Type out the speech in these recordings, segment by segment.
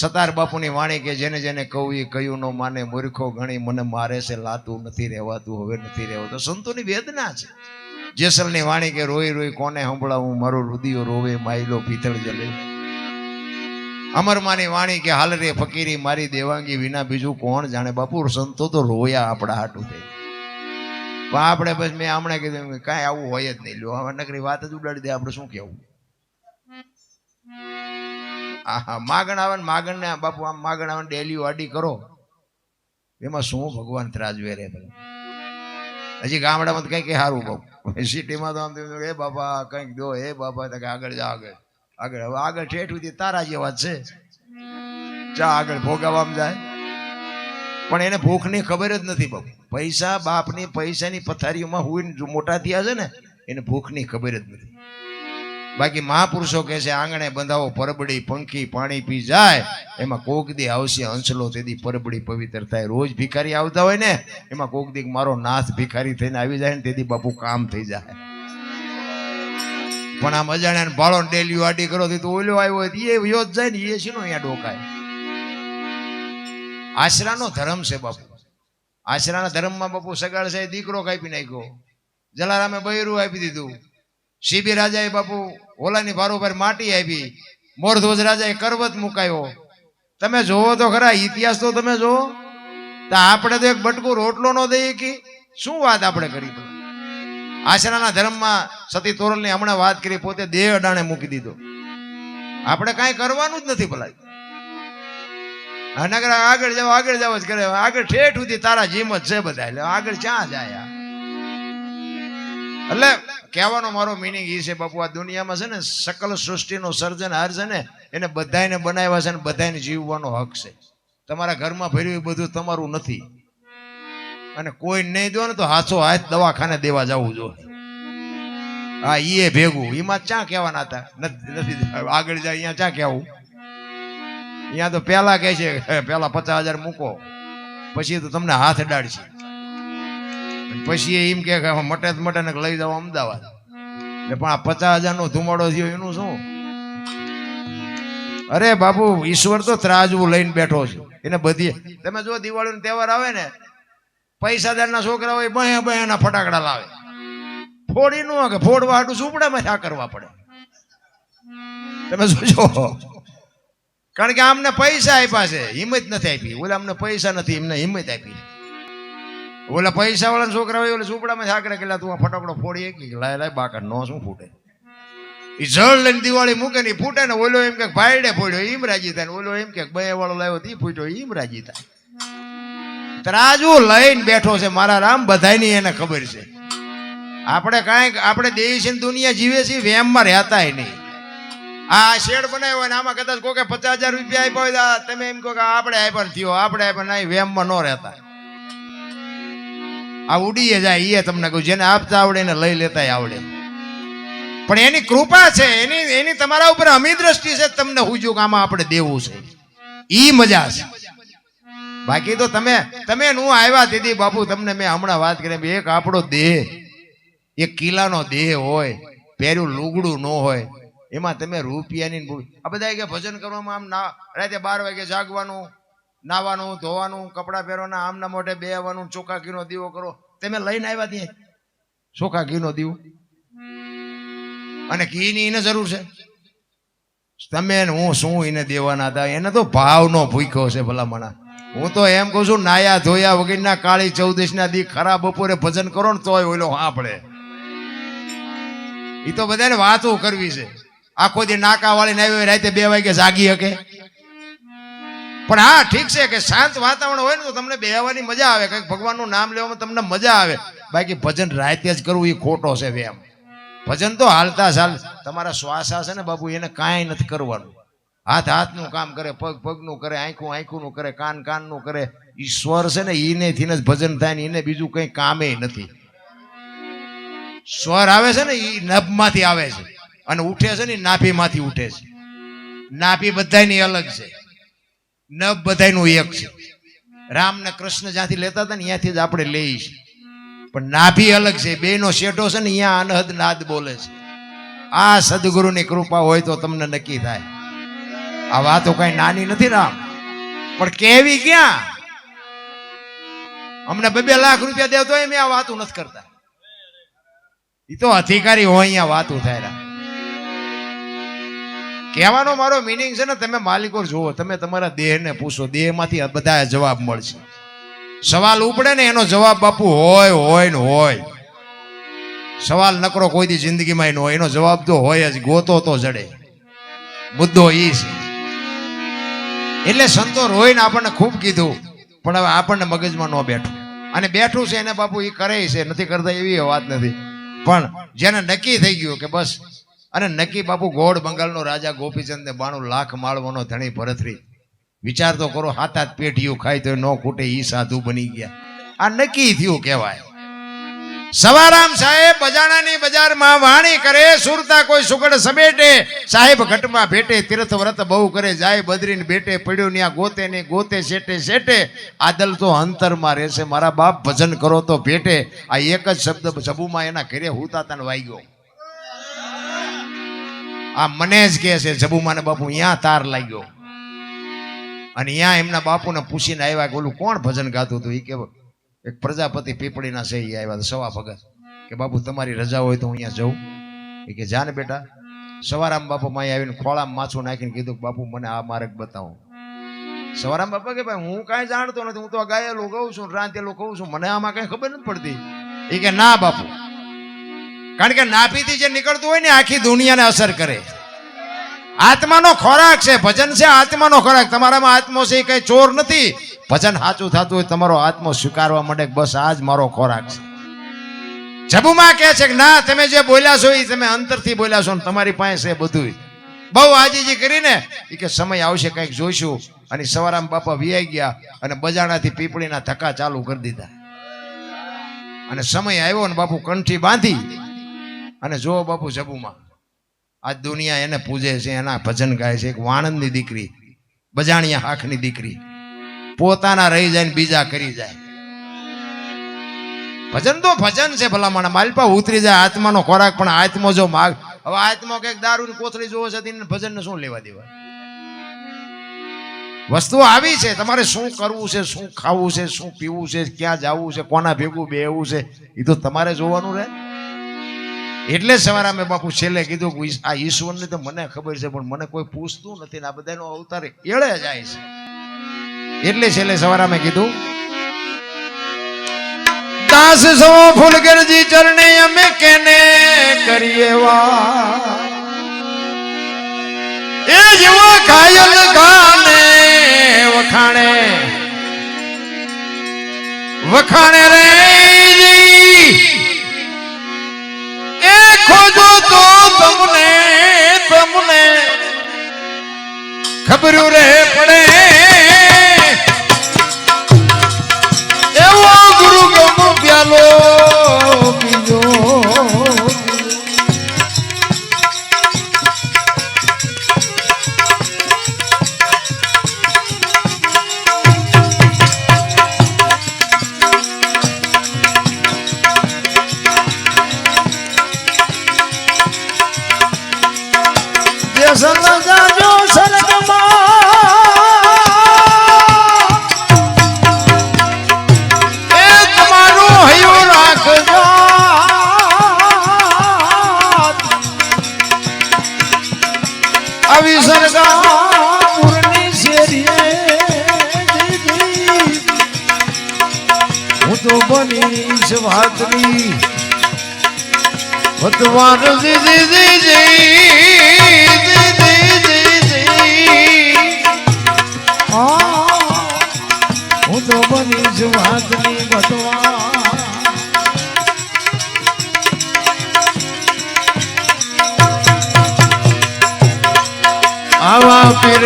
સતાર બાપુની વાણી કે જેને જેને કહું એ કયું નો માને, મૂર્ખો ગણી, મને મારે છે, લાતું નથી રહેવાતું, હવે નથી રહેવાતું. સંતોની વેદના છે. જેસલની વાણી કે રોઈ રોઈ કોને સંભળાવું, મારું રુદિયો રોવે, માયલો પીતળ જલે. અમરમાની વાણી કે હાલ રે ફકીરી મારી દેવાંગી વિના બીજું કોણ જાણે? બાપુ, સંતો તો રોયા આપણા હાટું થઈ. પણ આપણે બસ મેં હમણાં કીધું કાંઈ આવું હોય જ નહીં. લો હવે નકરી વાત જ ઉડાડી દે, આપણે શું કહેવું? આહા, માગણ આવે ને માગણ ને બાપુ, આમ માગણ આવે ડેલી વાડી કરો. એમાં શું ભગવાન ત્રાજવે રે હજી ગામડામાં કંઈક સારું બાપુ સિટીમાં તો આમ એ બાપા, કંઈક દો હે બાપા, તો આગળ જા, આગળ આગળ, હવે આગળ ઠેઠ સુધી તારા જેવા છે. જા, આગળ ભોગાવામાં જાય. પણ એને ભૂખની ખબર જ નથી, બાપુ. પૈસા બાપની પૈસાની પથારીઓમાં હું મોટા થયા છે ને, એને ભૂખની ખબર જ નથી. બાકી મહાપુરુષો કહે છે, આંગણે બંધાવો, પરબડી, પંખી, પાણી પી જાય. એમાં કોક દી આવશે હંસલો તેથી પરબડી પવિત્ર થાય. રોજ ભિખારી આવતા હોય ને, એમાં કોક દી મારો નાથ ભિખારી થઈને આવી જાય ને તેથી બાપુ કામ થઈ જાય. પણ આમ અજાણ્યા ભાળો ડેલી વાડી કરો, તો ઓલો આવ્યો હોય એ યોજ જાય ને એ શીનો અહીંયા ડોકાય? આશરાનો ધર્મ છે બાપુ. આશરાના ધર્મમાં બાપુ સગાળ સાહેબ દીકરો કાપી નાખ્યો. જલારામે બૈરું આપી દીધું. શિબી રાજાએ બાપુ ઓલાની ભારોભાર માટી આવી મોરધ્વજ રાજાએ કરવત મુકાયો. તમે જોવો તો ખરા, ઇતિહાસ તો તમે જોવો. તો આપણે તો એક બટકું રોટલો નો દઈએ કે શું વાત આપણે કરી આશરાના ધર્મમાં સતી તોરલની હમણાં વાત કરી, પોતે દેહ અડાણે મૂકી દીધો. આપણે કાંઈ કરવાનું જ નથી ભલાઈ. આ આગળ જાવ આગળ જાવ જ કરે. આગળ ઠેઠ સુધી તારા જીમ જ છે બધા. એટલે આગળ ક્યાં જાય આ? એટલે કહેવાનો મારો મિનિંગ એ છે બાપુ આ દુનિયામાં છે ને સકલ સૃષ્ટિનો સર્જનહાર છે ને એને બધાને બનાવ્યા છે ને બધાને જીવવાનો હક છે. તમારા ઘરમાં ભર્યું એ બધું તમારું નથી. અને કોઈ નહીં દો ને તો હાથો હાથ દવાખાને દેવા જવું જોઈએ હા એ ભેગું. એમાં ક્યાં કહેવાના હતા? નથી. આગળ જાય અહીંયા ક્યાં કહેવું? અહીંયા તો પહેલા કહે છે "હે, પહેલા પચાસ હજાર મૂકો. પછી તો તમને હાથ અડાડશે. પછી એમ કે મોટે તો મટે લઈ જાવ અમદાવાદ. એટલે પણ આ પચાસ હજાર નો ધુમાડો થયો એનું શું? અરે બાપુ, ઈશ્વર તો ત્રાજવું લઈને બેઠો છે. એને બધી તમે જો દિવાળીનો તહેવાર આવે ને, પૈસાદારના છોકરા હોય બહે બહેના ફટાકડા લાવે. ફોડી નું કે ફોડવા હાટું ઝૂંપડામાં આ કરવા પડે. તમે જોજો. કારણ કે આમને પૈસા આપ્યા છે, હિંમત નથી આપી. ઓલા અમને પૈસા નથી, એમને હિંમત આપી ઓલા પૈસા વાળા છોકરા હોય ઓલા ઝૂંપડામાં આકડે કે તું આ ફટાકડો ફોડી કે લાય લાય બાકા નો શું ફૂટે. એ જળ લઈને દિવાળી મૂકે ને ફૂટે ને ઓલો એમ કે ભાઈડે ફોડ્યો ઈમ રાજી થાય ઓલો એમ કે બે વાળો લાવ્યો તી ફૂટ્યો ઈમ રાજી થાય. ત્રાજુ લઈને બેઠો છે મારા રામ બધાની એને ખબર છે. આપણે કાંઈક, આપણે દેશ દુનિયા જીવે છીએ વેમમાં રહેતાય નહીં. આ શેડ બનાવ્યો હોય ને આમાં કદાચ કોઈ પચાસ હજાર રૂપિયા આપ્યા હોય તમે એમ કહો કે આપણે આપ્યા થયો આપણે આપ્યા નહીં વેમમાં ન રહેતા. આ ઉડીએ જાય એ તમને કહું, જેને આપતા આવડે એને લઈ લેતા આવડે. પણ એની કૃપા છે, એની એની તમારા ઉપર અમી દ્રષ્ટિ છે, તમને હુજું આમાં આપણે દેવું છે. ઈ મજા છે. બાકી તો તમે તમે નું આવ્યા દીદી બાપુ, તમને મેં હમણાં વાત કરી એક આપણો દેહ, એક કિલ્લાનો દેહ હોય, પહેર્યું લુગડું ન હોય, એમાં તમે રૂપિયાની આ બધા કે ભજન કરવામાં આમ ના રાતે બાર વાગે જાગવાનું નાવાનું, ધોવાનું, કપડાં પહેરવાના, આમના મોઢે બેહવાનું, ચોખા ઘીનો દીવો કરો. તમે લઈને આવ્યા ત્યાં? ચોખા ઘીનો દીવો? અને ઘીની એને જરૂર છે? તમે હું શું એને દેવાના હતા? એને તો ભાવનો ભૂખ્યો છે ભલામણા. હું તો એમ કહું છું, નાયા ધોયા વગરના કાળી ચૌદશ ના દી ખરા બપોરે ભજન કરો ને તોય ઓલો સાંભળે એ તો બધાને વાતો કરવી છે. આખો દી નાકા વાળી આવી હોય રાતે બે વાગે જાગી શકે? પણ હા, ઠીક છે કે શાંત વાતાવરણ હોય ને તો તમને બેહવાની મજા આવે. કંઈક ભગવાનનું નામ લેવામાં તમને મજા આવે. બાકી ભજન રાતે જ કરવું એ ખોટો છે વેમ ભજન તો હાલતા ચાલ તમારા શ્વાસ છે ને બાપુ, એને કાંઈ નથી કરવાનું. હાથ હાથનું કામ કરે, પગ પગનું કરે, આંખું આંખુંનું કરે, કાન કાનનું કરે. ઈશ્વર છે ને એને થી જ ભજન થાય ને એને બીજું કંઈ કામે નથી. સ્વર આવે છે ને એ નભમાંથી આવે છે. અને ઉઠે છે ને નાભીમાંથી ઉઠે છે. નાભી બધાની અલગ છે. નભ બધાનું એક છે. રામ ને કૃષ્ણ જ્યાંથી લેતા હતા ને ત્યાંથી જ આપણે લઈએ છીએ. પણ નાભી અલગ છે બે નો શેઠો છે ને અહીંયા અનહદ નાદ બોલે છે. આ સદગુરુની કૃપા હોય તો તમને નક્કી થાય. આ વાતો કઈ નાની નથી રામ. પણ કેવી ક્યાં? અમને બે બે લાખ રૂપિયા દેવ તો મેં આ વાતો નથી કરતા. એ તો અધિકારી હોય, અહીંયા વાતો થાય રામ. કહેવાનો મારો મિનિંગ છે ને, તમે માલિકો જુઓ, તમે તમારા દેહને પૂછો, દેહમાંથી બધા જવાબ મળશે. સવાલ ઉપડે ને, એનો જવાબ બાપુ હોય હોય ને હોય. સવાલ નકરો કોઈ દી જિંદગીમાં ન હોય, એનો જવાબ તો હોય જ, ગોતો તો જડે. મુદ્દો ઈ છે. એટલે સંતો રોઈને આપણને ખૂબ કીધું, પણ હવે આપણને મગજમાં ન બેઠું. અને બેઠું છે એને બાપુ એ કરે છે, નથી કરતા એવી વાત નથી. પણ જેને નક્કી થઈ ગયું કે બસ અને નક્કી બાપુ, ગોળ બંગાળનો રાજા ગોપીચંદ ને બાણું લાખ માળવાનો ધણી ભરતરી. વિચાર તો કરો, હાથ હાથ પેઢીઓ ખાય તો ન ખૂટે, ઈ સાધુ બની ગયા. આ નક્કી થયું કહેવાય. સવારામ સાહેબ બજાણાની બજારમાં વાણી કરે, સુરતા કોઈ સુગડ સમેટે. સાહેબ, ઘટમાં ભેટે તીર્થ વ્રત બહુ કરે, જાય બદરીને બેટે પડ્યો ન્યા ગોતે ને ગોતે, શેટે શેટે. આદલ તો અંતરમાં રહેશે, મારા બાપ ભજન કરો તો ભેટે. આ એક જ શબ્દ સબુમાં એના ઘરે હુતાતા વાઈ વાગ્યો. આ મને જ કહે છે જબુમાને બાપુ અહીંયા તાર લાગ્યો. અને અહીંયા એમના બાપુને પૂછીને આવ્યા કે ઓલું કોણ ભજન ગાતું હતું? એ કે એક પ્રજાપતિ પીપળીના છે એ આવ્યા સવા ભગત. કે બાપુ, તમારી રજા હોય તો હું અહીંયા જઉં. એ કે, જાને બેટા, સવારામ બાપુ માં આવીને ખોળામાં માછું નાખીને કીધું બાપુ, મને આ માર્ગ બતાવો. સવારામ બાપા કે, ભાઈ, હું કાંઈ જાણતો નથી, હું તો ગાયેલું કહું છું રાંતેલું કહું છું, મને આમાં કાંઈ ખબર નથી પડતી. એ કે, ના બાપુ કારણ કે નાભીથી જે નીકળતું હોય ને, આખી દુનિયાને અસર કરે. આત્માનો ખોરાક છે, ભજન છે આત્માનો ખોરાક. તમારામાં આત્મો છે એ કઈ ચોર નથી. ભજન સાચું થતું હોય તમારો આત્મો સ્વીકારવા માટે બસ આ જ મારો ખોરાક છે. જબુમાં કહે છે કે, ના, તમે જે બોલ્યા છો એ તમે અંતરથી બોલ્યા છો ને તમારી પાસે છે બધું બહુ આજીજી કરીને એ કે, સમય આવશે કંઈક જોઈશું. અને સવારામ બાપા વિયાઈ ગયા અને બજાણાથી પીપળીના ધક્કા ચાલુ કરી દીધા. અને સમય આવ્યો ને બાપુ કંઠી બાંધી અને જો બાપુ જબુમાં. આજ દુનિયા એને પૂજે છે, એના ભજન ગાય છે, એક વાણંદની દીકરી, બજાણિયા હાખની દીકરી. પોતાના રહી જાય ને બીજા કરી જાય. ભજન તો ભજન છે ભલામણ, માલપા ઉતરી જાય, આત્માનો ખોરાક પણ આત્મો જો માગ હવે આત્મો કંઈક દારૂની કોથળી જોવો છે, તેને ભજનને શું લેવા દેવા? વસ્તુ આવી છે, તમારે શું કરવું છે, શું ખાવું છે, શું પીવું છે, ક્યાં જવું છે, કોના ભેગું બેવું છે, એ તો તમારે જોવાનું રહે. એટલે સવારે અમે બાપુ છેલ્લે કીધું કે આ ઈશ્વરની તો મને ખબર છે, પણ મને કોઈ પૂછતું નથી ને આ બધાનો અવતાર એળે જાય છે. એટલે છેલ્લે સવારે અમે કીધું, દાસ સો ફૂલગરજી ચરણે અમે કેને કરીએ વા? એ જેવો ઘાયલ ગાને વખાણે વખાણે રે ખોજો તો તમને તમને. ખબર રે પડે. ઈશ વાતની. ભગવાન જી જી જી જી હું તો બની છું ભગવાન. આવા પીર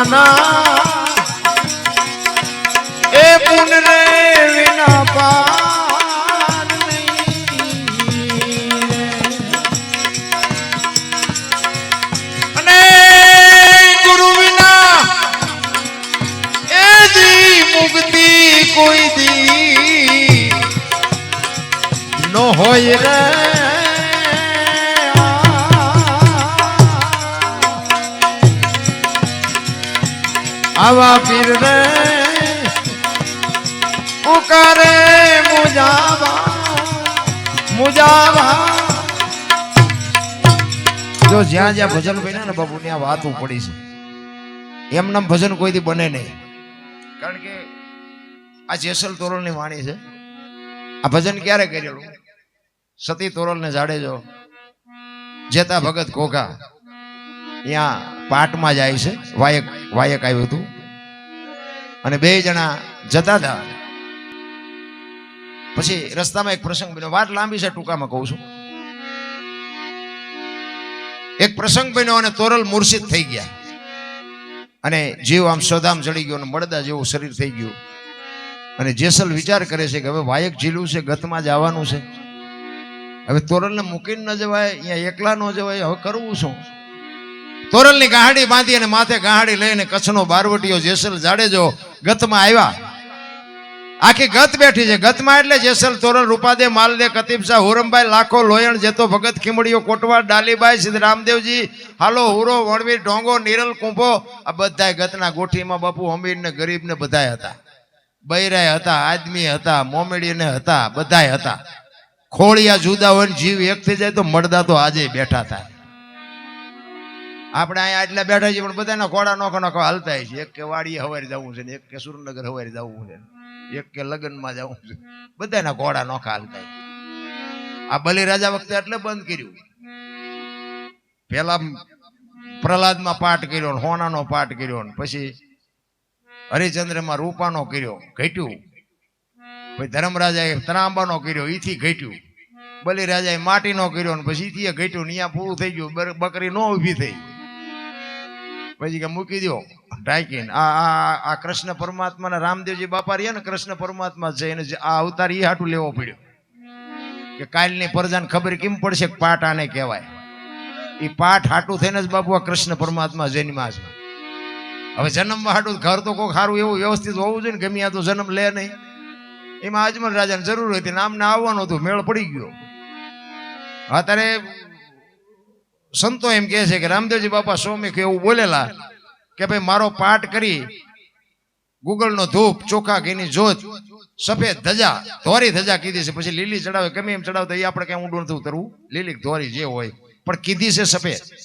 પોતાના એ પુન રે વિના પાર. અને ગુરુ વિના એ દી મુક્તિ કોઈ દી નો હોય રે આવા પીર રે ઉકારે મુજાવા મુજાવા. જો જ્યાં જ્યાં ભજન બન્યા ને બાબુ ત્યાં વાતું પડી છે. એમનામ ભજન કોઈથી બને નહીં. કારણ કે આ જેસલ તોરલની વાણી છે. આ ભજન ક્યારે કરેલું સતી તોરલ ને જાડેજો જેતા ભગત કોકા ત્યાં પાટમાં જાય છે. વાયક વાયક આવ્યું હતું. અને બે જણા જતા હતા. પછી રસ્તામાં એક પ્રસંગ બન્યો. વાત લાંબી છે, ટૂંકામાં કહું છું. એક પ્રસંગ બન્યો અને તોરલ મૂર્છિત થઈ ગયા. અને જીવ આમ સોદામ ચડી ગયો અને મળદા જેવું શરીર થઈ ગયું. અને જેસલ વિચાર કરે છે કે હવે વાયક ઝીલું છે, ગતમાં જવાનું છે. હવે તોરલને મૂકીને ન જવાય, અહીંયા એકલા ન જવાય, હવે કરવું શું? તોરલની ગાહડી બાંધી અને માથે ગાહડી લઈને કચ્છનો બારવટીઓ જેસલ જાડેજો ગતમાં આવ્યા. આખી ગત બેઠી છે. ગતમાં એટલે જેસલ, તોરલ રૂપાદે માલદે કતીબ શાહ હુરમભાઈ, લાખો, લોયણ, જેતો ભગત, ખીમડીઓ કોટવા ડાલીબાઈ સિદ્ધ રામદેવજી, હાલો, હુરો વણવીર ઢોંગો, નિરલ, કુંભો, આ બધાય ગતના ગોઠીમાં બાપુ અમીર ને ગરીબ ને બધાય હતા. બૈરાય હતા, આદમી હતા મોમેડી ને હતા, બધાય હતા. ખોળિયા જુદા હોય જીવ એક થઈ જાય તો મળદા તો આજે બેઠા થાય આપણે અહીંયા એટલે બેઠા છીએ, પણ બધાના ઘોડા નોખો નોખો હાલતા છે. એક કે વાડીએ હવારે જવું છે ને, એક કે સુરનગર હવારે જવું છે એક કે લગ્નમાં જવું છે. બધાના ઘોડા નોખા હાલતા. આ બલિરાજા વખતે એટલે બંધ કર્યું. પેલા પ્રહલાદમાં પાઠ કર્યો ને, હોનાનો પાઠ કર્યો ને, પછી હરિચંદ્રમાં રૂપાનો કર્યો, ઘટ્યું. પછી ધર્મરાજાએ ત્રાંબાનો કર્યો, ઈથી ઘટ્યું. બલિરાજાએ માટીનો કર્યો ને, પછી ઈથી ઘટ્યું ને અહીંયા પૂરું થઈ ગયું. બકરી નો ઊભી થઈ. પછી કે મૂકી દો ઢાંકીને. આ આ આ કૃષ્ણ પરમાત્માના રામદેવજી બાપા રહ્યા ને, કૃષ્ણ પરમાત્મા છે એને આ અવતાર એ હાટું લેવો પડ્યો. કે કાલની પ્રજાને ખબર કેમ પડશે પાઠ આને કહેવાય? એ પાઠ હાટું થઈને જ બાપુ આ કૃષ્ણ પરમાત્મા જન્મા છે. હવે જન્મમાં હાટું ઘર તો કોઈ સારું એવું વ્યવસ્થિત હોવું જોઈએ ને, ગમે આ તો જન્મ લે નહીં. એમાં અજમલ રાજાને જરૂર હતી નામને આવવાનું હતું, મેળ પડી ગયો. અત્યારે સંતો એમ કહે છે કે રામદેવજી બાપા સ્વામી એવું બોલેલા કે ભાઈ મારો પાઠ કરી ગુગળનો ધૂપ, ચોખા, ઘીની જોત, સફેદ ધજા, ધોરી ધજા કીધી છે. પછી લીલી ચડાવે, ગમે એમ ચડાવતા એ આપણે ક્યાં ઊંડું નથી ઉતરવું. લીલી ધોરી જે હોય. પણ કીધી છે સફેદ.